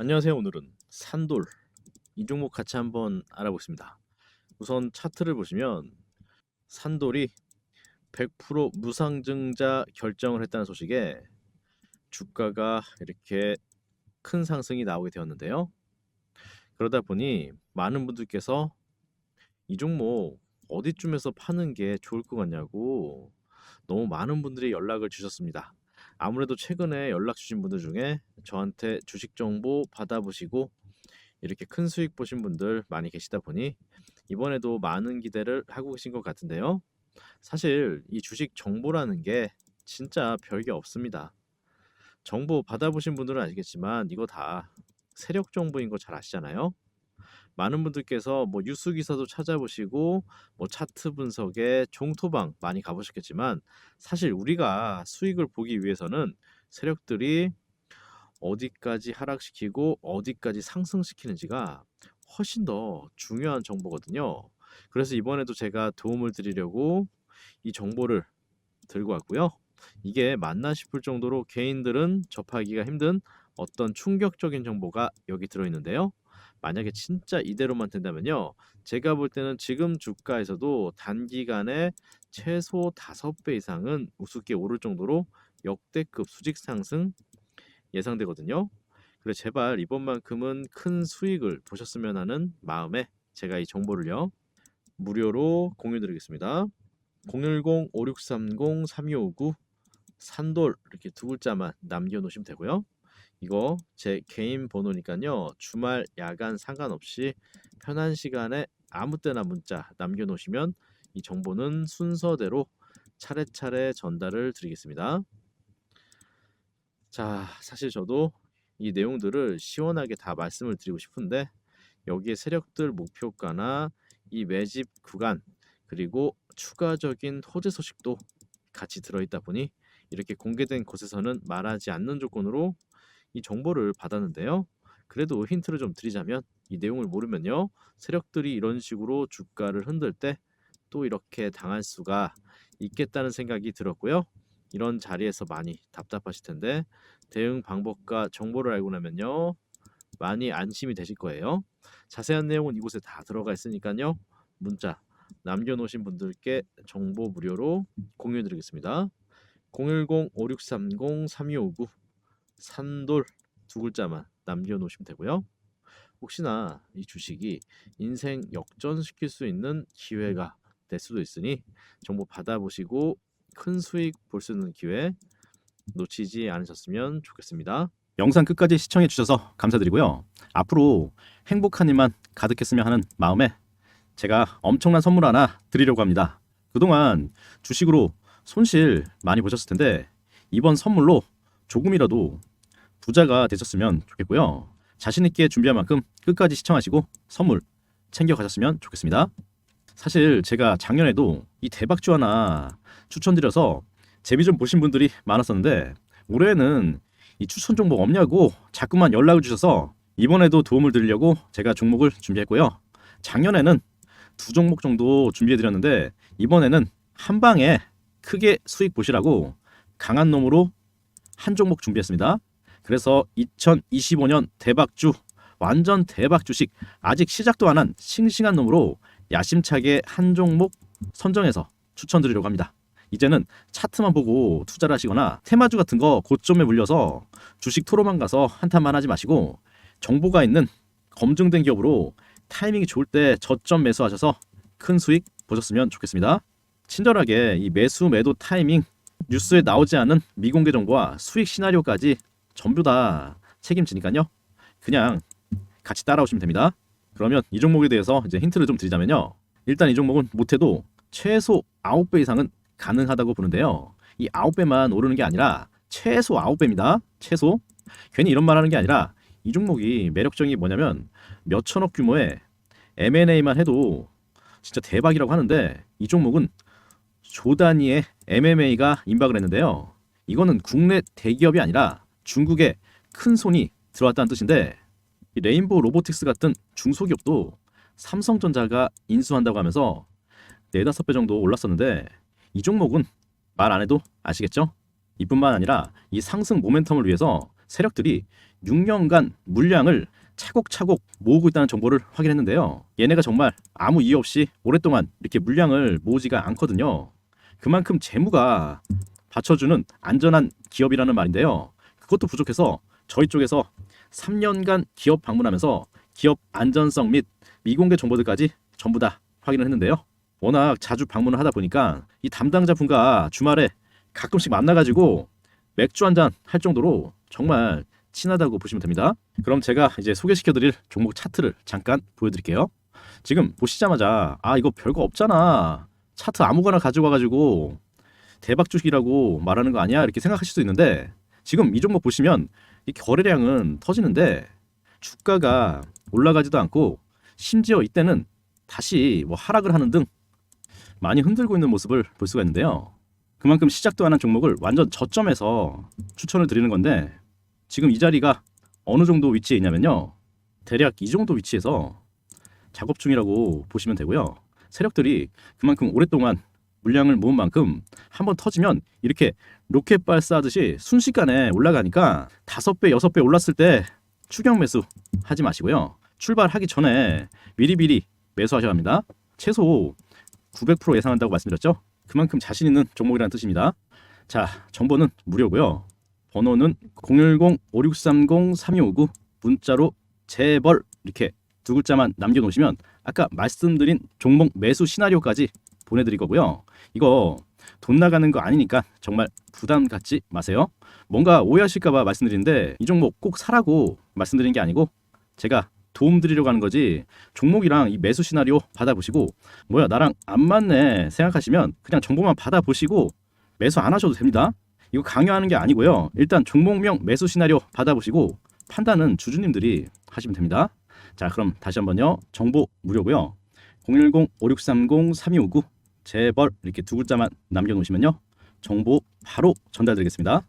안녕하세요. 오늘은 산돌 이 종목 같이 한번 알아보겠습니다. 우선 차트를 보시면 산돌이 100% 무상증자 결정을 했다는 소식에 주가가 이렇게 큰 상승이 나오게 되었는데요. 그러다 보니 많은 분들께서 이 종목 어디쯤에서 파는 게 좋을 것 같냐고 너무 많은 분들이 연락을 주셨습니다. 아무래도 최근에 연락 주신 분들 중에 저한테 주식 정보 받아보시고 이렇게 큰 수익 보신 분들 많이 계시다 보니 이번에도 많은 기대를 하고 계신 것 같은데요. 사실 이 주식 정보라는 게 진짜 별게 없습니다. 정보 받아보신 분들은 아시겠지만 이거 다 세력 정보인 거 잘 아시잖아요. 많은 분들께서 뭐 뉴스 기사도 찾아보시고 뭐 차트 분석에 종토방 많이 가보셨겠지만 사실 우리가 수익을 보기 위해서는 세력들이 어디까지 하락시키고 어디까지 상승시키는지가 훨씬 더 중요한 정보거든요. 그래서 이번에도 제가 도움을 드리려고 이 정보를 들고 왔고요. 이게 맞나 싶을 정도로 개인들은 접하기가 힘든 어떤 충격적인 정보가 여기 들어있는데요. 만약에 진짜 이대로만 된다면요. 제가 볼 때는 지금 주가에서도 단기간에 최소 5배 이상은 우습게 오를 정도로 역대급 수직 상승 예상되거든요. 그래 제발 이번만큼은 큰 수익을 보셨으면 하는 마음에 제가 이 정보를요. 무료로 공유 드리겠습니다. 010-5630-3259 산돌 이렇게 두 글자만 남겨 놓으시면 되고요. 이거 제 개인 번호니까요. 주말, 야간 상관없이 편한 시간에 아무 때나 문자 남겨 놓으시면 이 정보는 순서대로 차례차례 전달을 드리겠습니다. 자, 사실 저도 이 내용들을 시원하게 다 말씀을 드리고 싶은데 여기에 세력들 목표가나 이 매집 구간 그리고 추가적인 호재 소식도 같이 들어있다 보니 이렇게 공개된 곳에서는 말하지 않는 조건으로 이 정보를 받았는데요. 그래도 힌트를 좀 드리자면 이 내용을 모르면요. 세력들이 이런 식으로 주가를 흔들 때 또 이렇게 당할 수가 있겠다는 생각이 들었고요. 이런 자리에서 많이 답답하실 텐데 대응 방법과 정보를 알고 나면요. 많이 안심이 되실 거예요. 자세한 내용은 이곳에 다 들어가 있으니까요. 문자 남겨놓으신 분들께 정보 무료로 공유해 드리겠습니다. 010-5630-3259 산돌 두 글자만 남겨놓으시면 되고요. 혹시나 이 주식이 인생 역전시킬 수 있는 기회가 될 수도 있으니 정보 받아보시고 큰 수익 볼 수 있는 기회 놓치지 않으셨으면 좋겠습니다. 영상 끝까지 시청해 주셔서 감사드리고요. 앞으로 행복한 일만 가득했으면 하는 마음에 제가 엄청난 선물 하나 드리려고 합니다. 그동안 주식으로 손실 많이 보셨을 텐데 이번 선물로 조금이라도 부자가 되셨으면 좋겠고요. 자신 있게 준비한 만큼 끝까지 시청하시고 선물 챙겨 가셨으면 좋겠습니다. 사실 제가 작년에도 이 대박주 하나 추천드려서 재미 좀 보신 분들이 많았었는데 올해는 이 추천 종목 없냐고 자꾸만 연락을 주셔서 이번에도 도움을 드리려고 제가 종목을 준비했고요. 작년에는 두 종목 정도 준비해 드렸는데 이번에는 한 방에 크게 수익 보시라고 강한 놈으로 한 종목 준비했습니다. 그래서 2025년 대박주 완전 대박 주식 아직 시작도 안 한 싱싱한 놈으로 야심차게 한 종목 선정해서 추천드리려고 합니다. 이제는 차트만 보고 투자를 하시거나 테마주 같은 거 고점에 물려서 주식 토로만 가서 한탄만 하지 마시고 정보가 있는 검증된 기업으로 타이밍이 좋을 때 저점 매수하셔서 큰 수익 보셨으면 좋겠습니다. 친절하게 이 매수 매도 타이밍 뉴스에 나오지 않은 미공개 정보와 수익 시나리오까지 전부 다 책임지니까요. 그냥 같이 따라오시면 됩니다. 그러면 이 종목에 대해서 이제 힌트를 좀 드리자면요. 일단 이 종목은 못해도 최소 9배 이상은 가능하다고 보는데요. 이 9배만 오르는 게 아니라 최소 9배입니다. 최소. 괜히 이런 말 하는 게 아니라 이 종목이 매력적인 게 뭐냐면 몇 천억 규모의 M&A만 해도 진짜 대박이라고 하는데 이 종목은 조 단위의 MMA가 임박을 했는데요. 이거는 국내 대기업이 아니라 중국의 큰 손이 들어왔다는 뜻인데 이 레인보우 로보틱스 같은 중소기업도 삼성전자가 인수한다고 하면서 네다섯 배 정도 올랐었는데 이 종목은 말 안 해도 아시겠죠? 이뿐만 아니라 이 상승 모멘텀을 위해서 세력들이 6년간 물량을 차곡차곡 모으고 있다는 정보를 확인했는데요. 얘네가 정말 아무 이유 없이 오랫동안 이렇게 물량을 모으지가 않거든요. 그만큼 재무가 받쳐주는 안전한 기업이라는 말인데요. 그것도 부족해서 저희 쪽에서 3년간 기업 방문하면서 기업 안전성 및 미공개 정보들까지 전부 다 확인을 했는데요. 워낙 자주 방문을 하다 보니까 이 담당자 분과 주말에 가끔씩 만나가지고 맥주 한 잔 할 정도로 정말 친하다고 보시면 됩니다. 그럼 제가 이제 소개시켜드릴 종목 차트를 잠깐 보여드릴게요. 지금 보시자마자 아 이거 별거 없잖아 차트 아무거나 가져와가지고 대박 주식이라고 말하는 거 아니야 이렇게 생각하실 수 있는데 지금 이 종목 보시면 이 거래량은 터지는데 주가가 올라가지도 않고 심지어 이때는 다시 뭐 하락을 하는 등 많이 흔들고 있는 모습을 볼 수가 있는데요. 그만큼 시작도 안 한 종목을 완전 저점에서 추천을 드리는 건데 지금 이 자리가 어느 정도 위치에 있냐면요. 대략 이 정도 위치에서 작업 중이라고 보시면 되고요. 세력들이 그만큼 오랫동안 물량을 모은 만큼 한번 터지면 이렇게 로켓 발사하듯이 순식간에 올라가니까 다섯 배, 여섯 배 올랐을 때 추격 매수 하지 마시고요. 출발하기 전에 미리미리 매수하셔야 합니다. 최소 900% 예상한다고 말씀드렸죠. 그만큼 자신 있는 종목이라는 뜻입니다. 자, 정보는 무료고요. 번호는 010-5630-3259 문자로 재벌 이렇게 두 글자만 남겨놓으시면 아까 말씀드린 종목 매수 시나리오까지 보내드릴 거고요. 이거 돈 나가는 거 아니니까 정말 부담 갖지 마세요. 뭔가 오해하실까봐 말씀드리는데 이 종목 꼭 사라고 말씀드린 게 아니고 제가 도움 드리려고 하는 거지 종목이랑 이 매수 시나리오 받아보시고 뭐야 나랑 안 맞네 생각하시면 그냥 정보만 받아보시고 매수 안 하셔도 됩니다. 이거 강요하는 게 아니고요. 일단 종목명 매수 시나리오 받아보시고 판단은 주주님들이 하시면 됩니다. 자 그럼 다시 한번요. 정보 무료고요. 010-5630-3259 재벌 이렇게 두 글자만 남겨놓으시면요. 정보 바로 전달드리겠습니다.